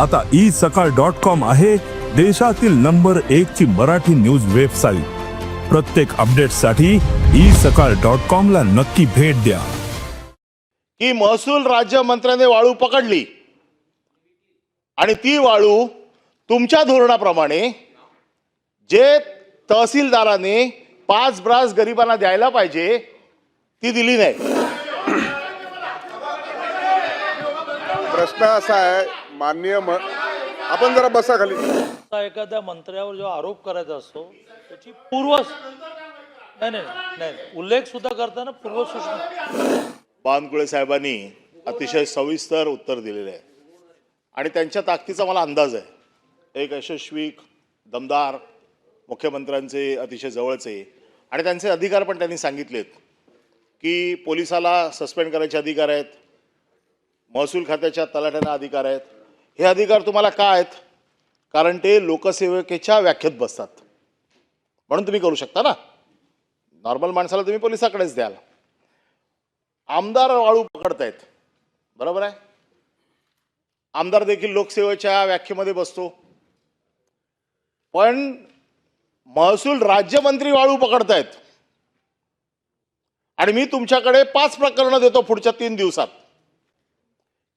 आता ई सकाळ dot com आहे देशातील नंबर एक ची मराठी न्यूज वेबसाईट. प्रत्येक अपडेटसाठी ई सकाळ डॉट कॉम ला नक्की भेट द्या. की महसूल राज्यमंत्र्याने वाळू पकडली. आणि ती वाळू तुमच्या धोरणाप्रमाणे जे तहसीलदाराने पाच ब्रास गरिबांना द्यायला पाहिजे ती दिली नाही. प्रश्न असा आहे माननीय म आपण जरा बसा खाली. आता एखाद्या मंत्र्यावर जो आरोप करायचा असतो त्याची पूर्व नाही नाही नाही उल्लेख सुद्धा करताना पूर्वसूचना बावनकुळे साहेबांनी अतिशय सविस्तर उत्तर दिलेलं आहे. आणि त्यांच्या ताकदीचा मला अंदाज आहे. एक यशस्वी दमदार मुख्यमंत्र्यांचे अतिशय जवळचे आणि त्यांचे अधिकार पण त्यांनी सांगितलेत की पोलिसाला सस्पेंड करायचे अधिकार आहेत महसूल खात्याच्या तलाठ्यांना अधिकार आहेत. हे अधिकार तुम्हाला का आहेत? कारण ते लोकसेवकेच्या व्याख्येत बसतात. म्हणून तुम्ही करू शकता ना? नॉर्मल माणसाला तुम्ही पोलिसाकडेच द्याल. आमदार वाळू पकडतायत. बरोबर आहे? आमदार देखील लोकसेवेच्या व्याख्येमध्ये बसतो. पण महसूल राज्यमंत्री वाळू पकडतायत. आणि मी तुमच्याकडे पाच प्रकरणं देतो पुढच्या तीन दिवसात.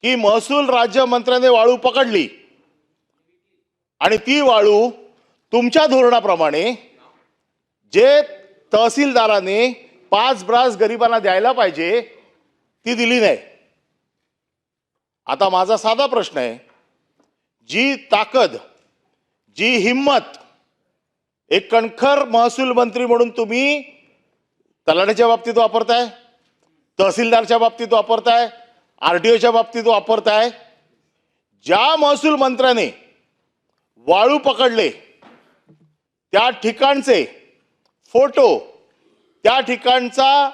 की महसूल राज्यमंत्र्याने वाळू पकडली. आणि ती वाळू तुमच्या धोरणाप्रमाणे जे तहसीलदाराने पाच ब्रास गरिबांना द्यायला पाहिजे ती दिली नाही. आता माझा साधा प्रश्न आहे. जी ताकद जी हिंमत एक कणखर महसूल मंत्री म्हणून तुम्ही तलाठ्याच्या बाबतीत वापरताय तहसीलदारच्या बाबतीत वापरताय आर टी ओच्या बाबतीत वापरताय. ज्या महसूल मंत्र्याने वाळू पकडले त्या ठिकाणचे फोटो त्या ठिकाणचा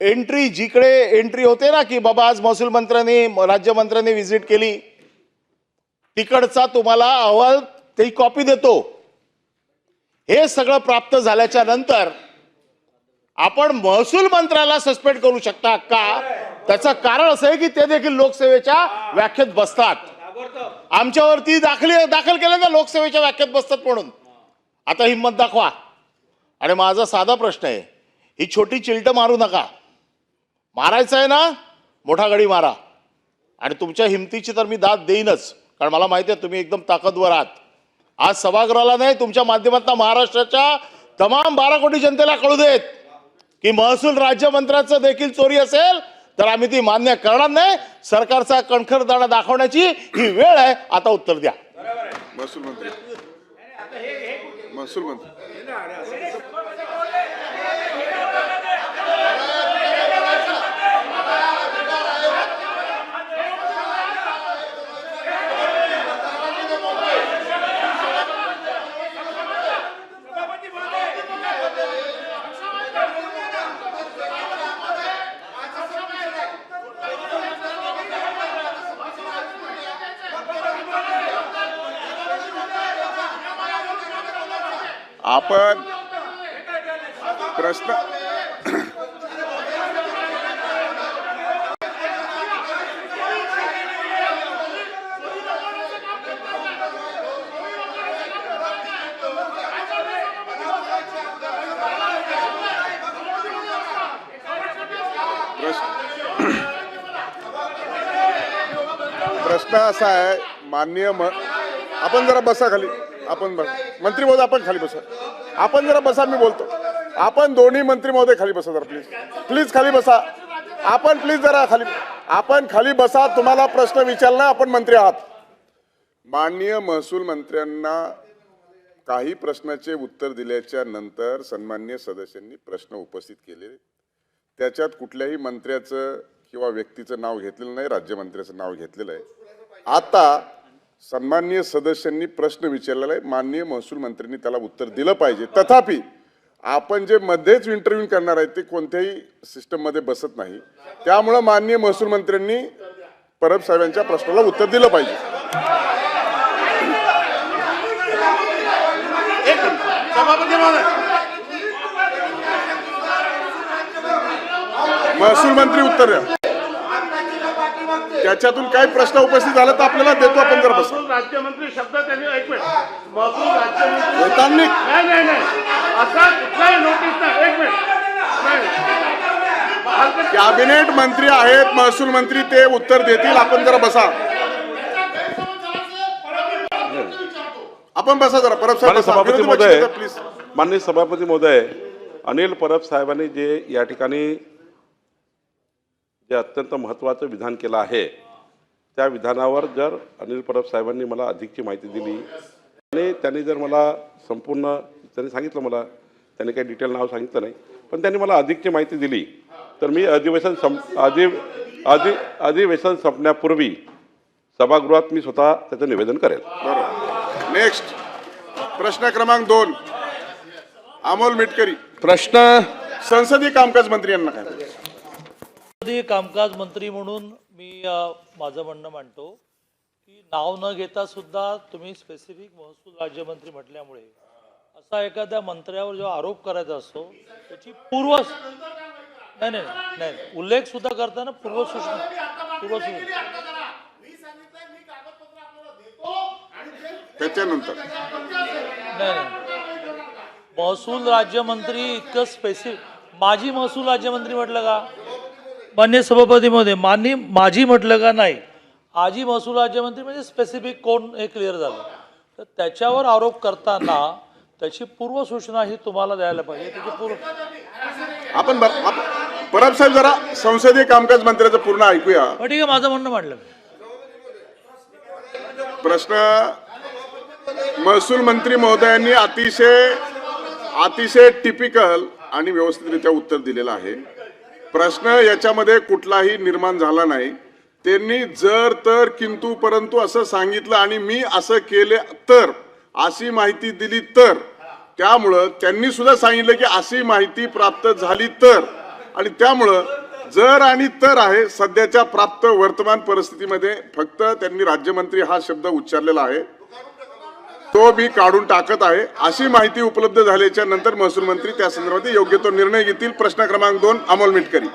एंट्री जिकडे एंट्री होते ना की बाबा आज महसूल मंत्र्यांनी राज्यमंत्र्यांनी व्हिजिट केली तिकडचा तुम्हाला अहवाल ती कॉपी देतो. हे सगळं प्राप्त झाल्याच्यानंतर आपण महसूल मंत्र्याला सस्पेंड करू शकता का? त्याचं कारण असं आहे की ते देखील लोकसेवेच्या व्याख्येत बसतात. आमच्यावरती दाखल दाखल केलं ना लोकसेवेच्या व्याख्येत बसतात म्हणून. आता हिंमत दाखवा. आणि माझा साधा प्रश्न आहे ही छोटी चिलटं मारू नका. मारायचं आहे ना मोठा गडी मारा. आणि तुमच्या हिमतीची तर मी दाद देईनच कारण मला माहिती आहे तुम्ही एकदम ताकदवर आहात. आज सभागृहाला नाही तुमच्या माध्यमातून महाराष्ट्राच्या तमाम बारा कोटी जनतेला कळू देत की महसूल राज्यमंत्र्याचं देखील चोरी असेल तर आम्ही ती मान्य करणार नाही. सरकारचा कणखरदाणा दाखवण्याची ही वेळ आहे. आता उत्तर द्या. महसूल मंत्री. महसूल मंत्री. आपण प्रश्न प्रश्न प्रश्न असा आहे माननीय आपण जरा बसा खाली. आपण बस. मंत्री महोदय आपण खाली बसा. आपण जरा बसा मी बोलतो. आपण दोन्ही मंत्री महोदय खाली बसा जरा प्लीज प्लीज खाली बसा. आपण प्लीज जरा खाली आपण खाली बसा तुम्हाला प्रश्न विचारला आपण मंत्री आहात. माननीय महसूल मंत्र्यांना काही प्रश्नाचे उत्तर दिल्याच्या नंतर सन्मान्य सदस्यांनी प्रश्न उपस्थित केले. त्याच्यात कुठल्याही मंत्र्याचं किंवा व्यक्तीचं नाव घेतलेलं नाही राज्यमंत्र्याचं नाव घेतलेलं आहे. आता सन्माननीय सदस्यांनी प्रश्न विचारलेला आहे. माननीय महसूल मंत्र्यांनी त्याला उत्तर दिलं पाहिजे. तथापि आपण जे मध्येच इंटरव्ह्यू करणार आहे ते कोणत्याही सिस्टममध्ये बसत नाही. त्यामुळं माननीय महसूल मंत्र्यांनी परब साहेबांच्या प्रश्नाला उत्तर दिलं पाहिजे. महसूल मंत्री उत्तर द्या. त्याच्यातून काही प्रश्न उपस्थित झाला तर आपल्याला देतो आपण जरा बसा. राज्यमंत्री शब्द त्यांनी एक मिनिट महसूल राज्यमंत्री वैतानिक नाही नाही नाही. असा कुठलाही नोटीस नाही. एक मिनिट कॅबिनेट मंत्री आहेत महसूल मंत्री ते उत्तर देतील. आपण जरा बसा. आपण बसा जरा. परब. सभापती महोदय माननीय सभापती महोदय अनिल परब साहेबांनी जे या ठिकाणी जे अत्यंत महत्त्वाचं विधान केलं आहे त्या विधानावर जर अनिल परब साहेबांनी मला अधिकची माहिती दिली आणि त्यांनी जर मला संपूर्ण त्यांनी सांगितलं मला त्यांनी काही डिटेल नाव सांगितलं नाही पण त्यांनी मला अधिकची माहिती दिली तर मी अधिवेशन संप अधि अधि अधिवेशन संपण्यापूर्वी सभागृहात मी स्वतः त्याचं निवेदन करेल. बरोबर. नेक्स्ट प्रश्न क्रमांक दोन. अमोल मिटकरी. प्रश्न. संसदीय कामकाज मंत्री यांना काय? संसदीय कामकाज मंत्री म्हणून मी माझं म्हणणं मांडतो की नाव न घेता सुद्धा तुम्ही स्पेसिफिक महसूल राज्यमंत्री म्हटल्यामुळे असा एखाद्या मंत्र्यावर जो आरोप करायचा असतो त्याची पूर्व नाही नाही नाही उल्लेख सुद्धा करताना पूर्वसूचना पूर्वसूचना त्याच्यानंतर. नाही नाही. महसूल राज्यमंत्री इतकं स्पेसिफिक माजी महसूल राज्यमंत्री म्हटलं का? मान्य सभापती मध्ये मान्य माजी म्हटलं का नाही आजी महसूल राज्यमंत्री म्हणजे स्पेसिफिक कोण हे क्लिअर झालं. तर त्याच्यावर आरोप करताना त्याची पूर्वसूचना ही तुम्हाला द्यायला पाहिजे. त्याची पूर्व आपण परब साहेब जरा संसदीय कामकाज मंत्र्याचं पूर्ण ऐकूया. मग ठीक आहे माझं म्हणणं मांडलं. प्रश्न महसूल मंत्री महोदयांनी अतिशय अतिशय टिपिकल आणि व्यवस्थितरित्या उत्तर दिलेलं आहे. प्रश्न याच्यामध्ये कुठलाही निर्माण झाला नाही. त्यांनी जर तर किंतु परंतु असं सांगितलं आणि मी असं केले तर अशी माहिती दिली तर त्यामुळं त्यांनी सुद्धा सांगितलं की अशी माहिती प्राप्त झाली तर. आणि त्यामुळं जर आणि तर आहे सध्याच्या प्राप्त वर्तमान परिस्थितीमध्ये फक्त त्यांनी राज्यमंत्री हा शब्द उच्चारलेला आहे. तो मी काढून टाकत आहे. अशी माहिती उपलब्ध झाल्याच्यानंतर महसूल मंत्री त्या संदर्भात योग्य तो निर्णय घेतील. प्रश्न क्रमांक दोन अमोल मिटकरी.